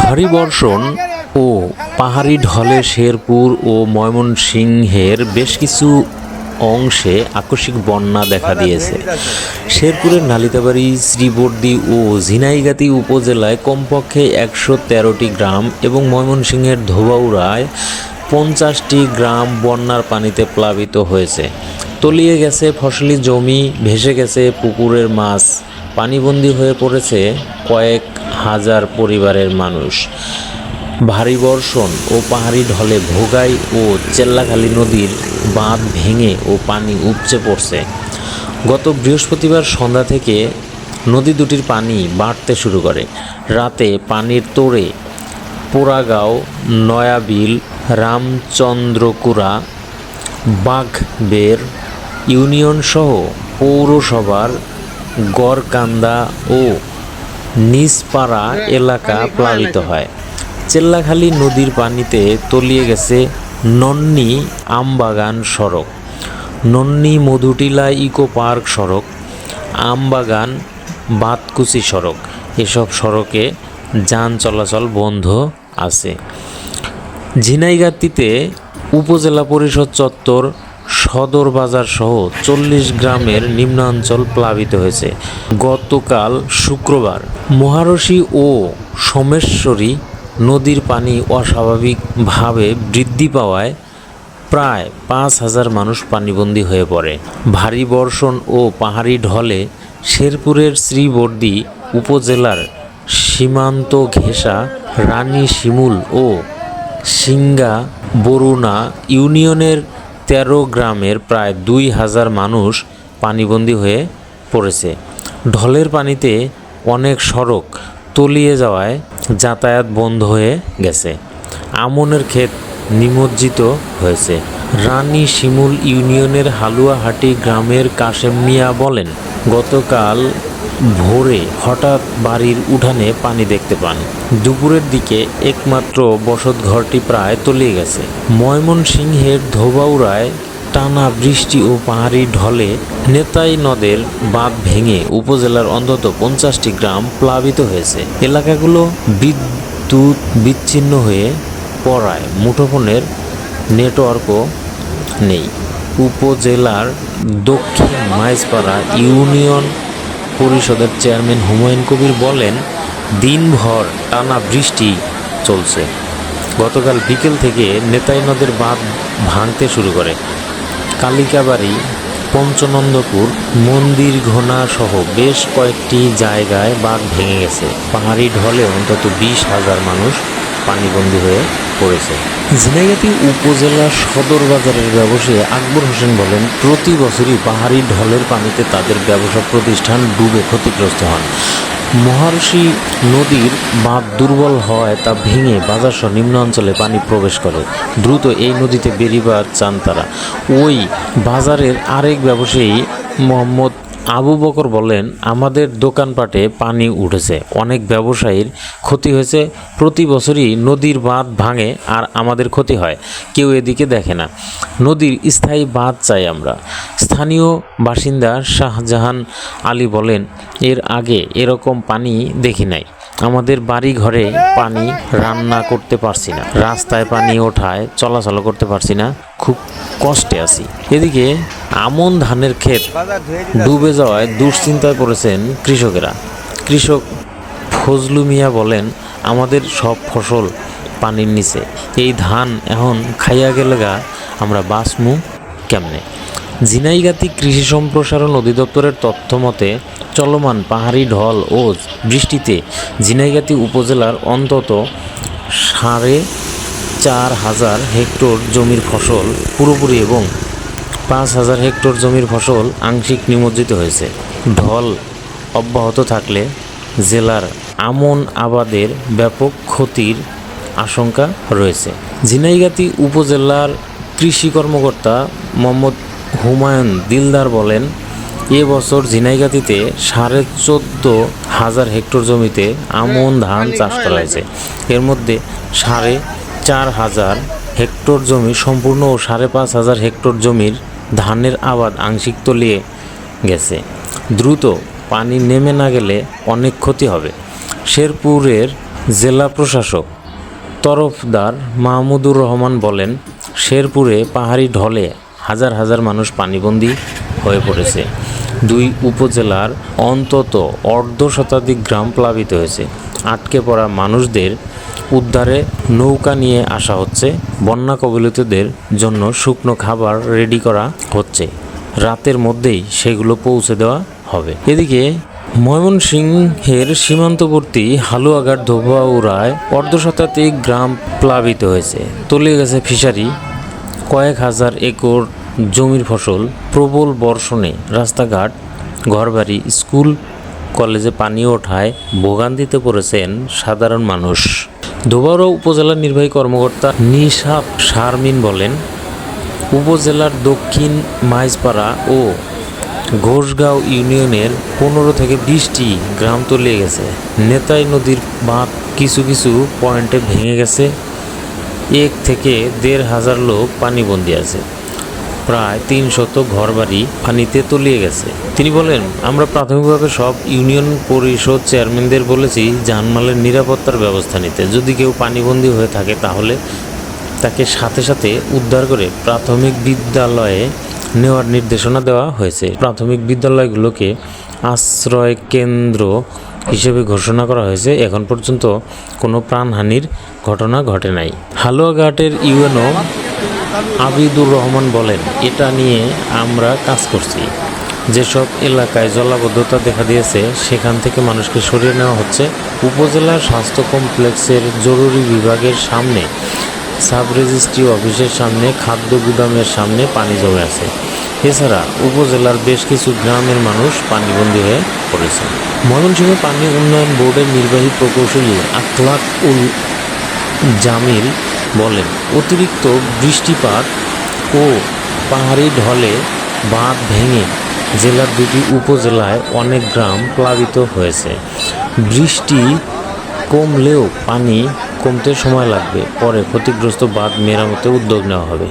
ভারী বর্ষণ ও পাহাড়ি ঢলে শেরপুর ও ময়মনসিংহের বেশ কিছু অংশে আকস্মিক বন্যা দেখা দিয়েছে। শেরপুরের নালিতাবাড়ি, শ্রীবর্দি ও ঝিনাইগাতি উপজেলায় কমপক্ষে একশো তেরোটি গ্রাম এবং ময়মনসিংহের ধোবাউড়ায় পঞ্চাশটি গ্রাম বন্যার পানিতে প্লাবিত হয়েছে। তলিয়ে গেছে ফসলি জমি, ভেসে গেছে পুকুরের মাছ। পানিবন্দী হয়ে পড়েছে কয়েক হাজার পরিবারের মানুষ। ভারী বর্ষণ ও পাহাড়ি ঢলে ভোগাই ও চেল্লাখালী নদীর বাঁধ ভেঙে ও পানি উপচে পড়ছে। গত বৃহস্পতিবার সন্ধ্যা থেকে নদী দুটির পানি বাড়তে শুরু করে। রাতে পানির তোড়ে পোড়াগাঁও, নয়াবিল, রামচন্দ্রকুড়া, বাঘবের ইউনিয়ন সহ পৌরসভার গড়কান্দা ও নিজপাড়া এলাকা প্লাবিত হয়। চেল্লাখালী নদীর পানিতে তলিয়ে গেছে নন্নি আমবাগান সড়ক। নন্নি মধুটিলা ইকো পার্ক সড়ক আমবাগান বাতকুচি সড়ক। এসব সড়কে যান চলাচল বন্ধ আছে। ঝিনাইগাতিতে উপজেলা পরিষদ চত্বর সদর বাজার সহ চল্লিশ গ্রামের নিম্নাঞ্চল প্লাবিত হয়েছে। গতকাল শুক্রবার মহারশী ও সোমেশ্বরী নদীর পানি অস্বাভাবিকভাবে বৃদ্ধি পাওয়ায় প্রায় পাঁচ হাজার মানুষ পানিবন্দী হয়ে পড়ে। ভারী বর্ষণ ও পাহাড়ি ঢলে শেরপুরের শ্রীবর্দী উপজেলার সীমান্ত ঘেঁষা রানী শিমুল ও সিঙ্গা বরুণা ইউনিয়নের তেরো গ্রামের প্রায় দুই হাজার মানুষ পানিবন্দী হয়ে পড়েছে। ঢলের পানিতে অনেক সড়ক তলিয়ে যাওয়ায় যাতায়াত বন্ধ হয়ে গেছে। আমনের ক্ষেত নিমজ্জিত হয়েছে। রানী শিমুল ইউনিয়নের হালুয়াহাটি গ্রামের কাশেম মিয়া বলেন, গতকাল ভোরে হঠাৎ বাড়ির উঠানে পানি দেখতে পান। দুপুরের দিকে একমাত্র বসতঘরটি প্রায় তলিয়ে গেছে। ময়মনসিংহের ধোবাউড়ায় টানা বৃষ্টি ও পাহাড়ি ঢলে নেতাই নদের বাঁধ ভেঙে উপজেলার অন্তত পঞ্চাশটি গ্রাম প্লাবিত হয়েছে। এলাকাগুলো বিদ্যুৎ বিচ্ছিন্ন হয়ে পড়ায়। মুঠোফোনের নেটওয়ার্কও নেই। উপজেলার দক্ষিণ মাইজপাড়া ইউনিয়ন পরিষদের চেয়ারম্যান হুমায়ুন কবির বলেন, দিনভর টানা বৃষ্টি চলছে। গতকাল বিকেল থেকে নেতাই নদের বাঁধ ভাঙতে শুরু করে। কালিকাবাড়ি, পঞ্চনন্দপুর মন্দির ঘোনা সহ বেশ কয়েকটি জায়গায় বাঁধ ভেঙে গেছে। পাহাড়ি ঢলে অন্তত বিশ হাজার মানুষ পানিবন্দী হয়ে পড়েছে। ঝিনাইগাতি উপজেলার সদর বাজারের ব্যবসায়ী আকবর হোসেন বলেন, প্রতি বছরই পাহাড়ি ঢলের পানিতে তাদের ব্যবসা প্রতিষ্ঠান ডুবে ক্ষতিগ্রস্ত হন। মহারশী নদীর বাঁধ দুর্বল হওয়ায় তা ভেঙে বাজারসহ নিম্ন অঞ্চলে পানি প্রবেশ করে। দ্রুত এই নদীতে বেরিবার চান তারা। ওই বাজারের আরেক ব্যবসায়ী মোহাম্মদ আবু বকর বলেন আমাদের দোকানপাটে পানি উঠেছে। অনেক ব্যবসায়ীর ক্ষতি হয়েছে। প্রতি বছরই নদীর বাঁধ ভাঙে আর আমাদের ক্ষতি হয়। কেউ এদিকে দেখে না। নদীর স্থায়ী বাঁধ চাই আমরা। স্থানীয় বাসিন্দা শাহজাহান আলী বলেন, এর আগে এরকম পানি দেখি নাই। আমাদের বাড়ি ঘরে পানি রান্না করতে পারছি না। রাস্তায় পানি ওঠায় চলাচল করতে পারছি না। খুব কষ্টে আছি। এদিকে আমন ধানের ক্ষেত ডুবে যাওয়ায় দুশ্চিন্তায় পড়েছেন কৃষকেরা। কৃষক ফজলু মিয়া বলেন, আমাদের সব ফসল পানির নিচে। এই ধান এখন খাইয়া গেলে গা, আমরা বাঁচমু কেমনে? ঝিনাইগাতি কৃষি সম্প্রসারণ অধিদপ্তরের তথ্য মতে চলমান পাহাড়ি ঢল ও বৃষ্টিতে ঝিনাইগাতি উপজেলার অন্তত সাড়ে চার হাজার হেক্টর জমির ফসল পুরোপুরি এবং পাঁচ হাজার হেক্টর জমির ফসল আংশিক নিমজ্জিত হয়েছে। ঢল অব্যাহত থাকলে জেলার আমন আবাদের ব্যাপক ক্ষতির আশঙ্কা রয়েছে। ঝিনাইগাতি উপজেলার কৃষি কর্মকর্তা মোহাম্মদ হুমায়ুন দিলদার বলেন এ বছর ঝিনাইগাতিতে সাড়ে চোদ্দ হাজার হেক্টর জমিতে আমন ধান চাষ করা হয়েছে। এর মধ্যে সাড়ে চার হাজার হেক্টর জমি সম্পূর্ণ ও সাড়ে পাঁচ হাজার হেক্টর জমির ধানের আবাদ আংশিক তলিয়ে গেছে। দ্রুত পানি নেমে না গেলে অনেক ক্ষতি হবে। শেরপুরের জেলা প্রশাসক তরফদার মাহমুদুর রহমান বলেন শেরপুরে পাহাড়ি ঢলে হাজার হাজার মানুষ পানিবন্দী হয়ে পড়েছে। দুই উপজেলার অন্তত অর্ধ শতাধিক গ্রাম প্লাবিত হয়েছে। আটকে পড়া মানুষদের উদ্ধারে নৌকা নিয়ে আসা হচ্ছে। বন্যা কবলিতদের জন্য শুকনো খাবার রেডি করা হচ্ছে। রাতের মধ্যেই সেগুলো পৌঁছে দেওয়া হবে। এদিকে ময়মনসিংহের সীমান্তবর্তী হালুয়াঘাট ধোবাউড়ায় অর্ধশতাধিক গ্রাম প্লাবিত হয়েছে। তলিয়ে গেছে ফিশারি। কয়েক হাজার একর জমির ফসল প্রবল বর্ষণে রাস্তাঘাট, ঘরবাড়ি, স্কুল, কলেজে পানি ওঠায় ভোগান্তিতে পড়েছেন সাধারণ মানুষ। ধোবাউড়া উপজেলা নির্বাহী কর্মকর্তা নিশাব শারমিন বলেন, উপজেলার দক্ষিণ মাইজপাড়া ও ঘোষগাঁও ইউনিয়নের পনেরো থেকে বিশটি গ্রাম তলিয়ে গেছে। নেতাই নদীর বাঁধ কিছু কিছু পয়েন্টে ভেঙে গেছে। এক থেকে দেড় হাজার লোক পানিবন্দী আছে। প্রায় তিন শত ঘরবাড়ি পানিতে তলিয়ে গেছে। তিনি বলেন, আমরা প্রাথমিকভাবে সব ইউনিয়ন পরিষদ চেয়ারম্যানদের বলেছি জানমালের নিরাপত্তার ব্যবস্থা নিতে। যদি কেউ পানিবন্দী হয়ে থাকে, তাহলে তাকে সাথে সাথে উদ্ধার করে প্রাথমিক বিদ্যালয়ে নেওয়ার নির্দেশনা দেওয়া হয়েছে। প্রাথমিক বিদ্যালয়গুলোকে আশ্রয় কেন্দ্র হিসেবে ঘোষণা করা হয়েছে। এখন পর্যন্ত কোনো প্রাণহানির ঘটনা ঘটে নাই। হালুয়াঘাটের ইউএনও আবিদুর রহমান বলেন, এটা নিয়ে আমরা কাজ করছি। যেসব এলাকায় জলাবদ্ধতা দেখা দিয়েছে, সেখান থেকে মানুষকে সরিয়ে নেওয়া হচ্ছে। উপজেলার স্বাস্থ্য কমপ্লেক্সের জরুরি বিভাগের সামনে, সাব রেজিস্ট্রি অফিসের সামনে, খাদ্য গুদামের সামনে পানি জমে আছে। এছাড়া উপজেলার বেশ কিছু গ্রামের মানুষ পানিবন্দী হয়ে পড়েছে ময়মনসিংহ পানি উন্নয়ন বোর্ডের নির্বাহী প্রকৌশলী আখলাক উল জামিল বলেন, অতিরিক্ত বৃষ্টিপাত ও পাহাড়ি ঢলে বাঁধ ভেঙে জেলার দুটি উপজেলায় অনেক গ্রাম প্লাবিত হয়েছে। বৃষ্টি কমলেও পানি কমতে সময় লাগবে, পরে ক্ষতিগ্রস্ত বাঁধ মেরামতে উদ্যোগ নেওয়া হবে।